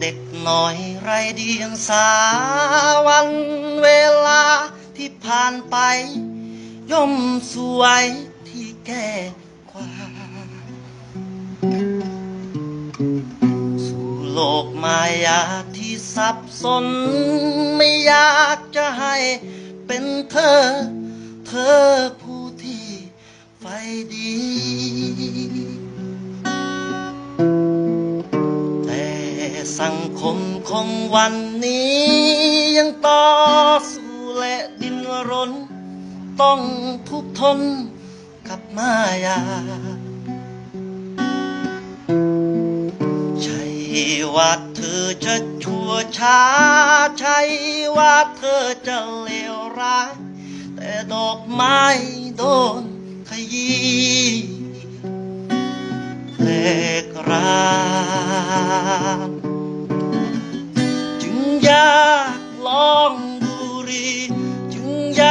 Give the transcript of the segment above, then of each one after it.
เด็กน้อยไรเดียงสาวันเวลาที่ผ่านไป ย่อมสวยที่แก้ความสู่โลกมายาที่สับสน ไม่อยากจะให้เป็นเธอ เธอผู้ที่ไฟดี สังคมของวันนี้ยังต่อสู้และดินรน ต้องทุกทนกับมายา ใช่ว่าเธอจะชั่วช้า ใช่ว่าเธอจะเลวร้าย แต่ดอกไม้โดนขยี้เลกราม จึงอย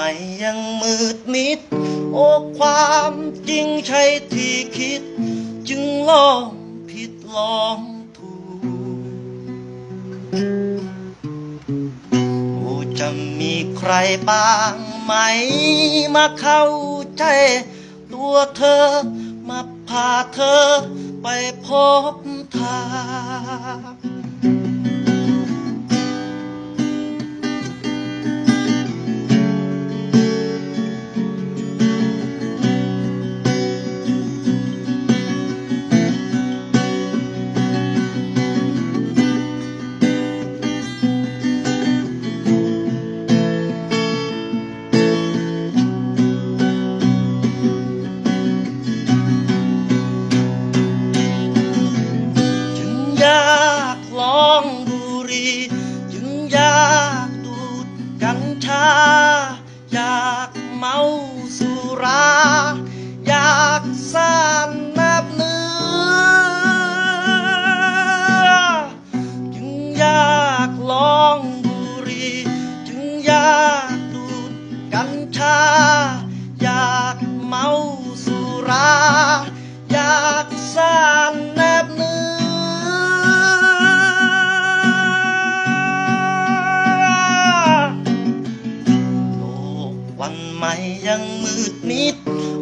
อันใหม่ยังมืดมิด โอ้ความจริงใช่ที่คิด จึงลองผิดลองถูกโอ้จะมีใครบ้างไหม มาเข้าใจ ตัวเธอ มาพาเธอไปพบทาง ยังมืดมิด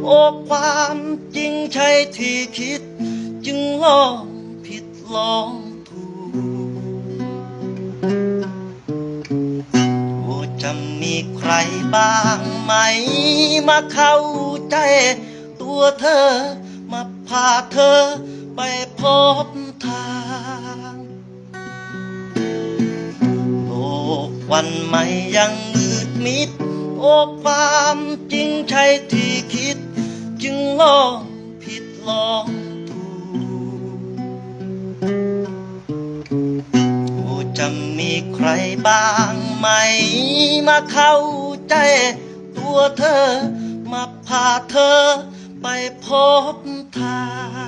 โอ้ความจริงใช่ที่คิด จึงลองผิดลองถูกโอ้จะมีใครบ้างไหม มาเข้าใจ ตัวเธอ มาพาเธอไปพบทางโลกวันใหม่ยังมืดมิด โอ้ความจริงใช่ที่คิด จึงลองผิดลองถูกโอ้จะมีใครบ้างไหม มาเข้าใจตัวเธอ มาพาเธอไปพบทาง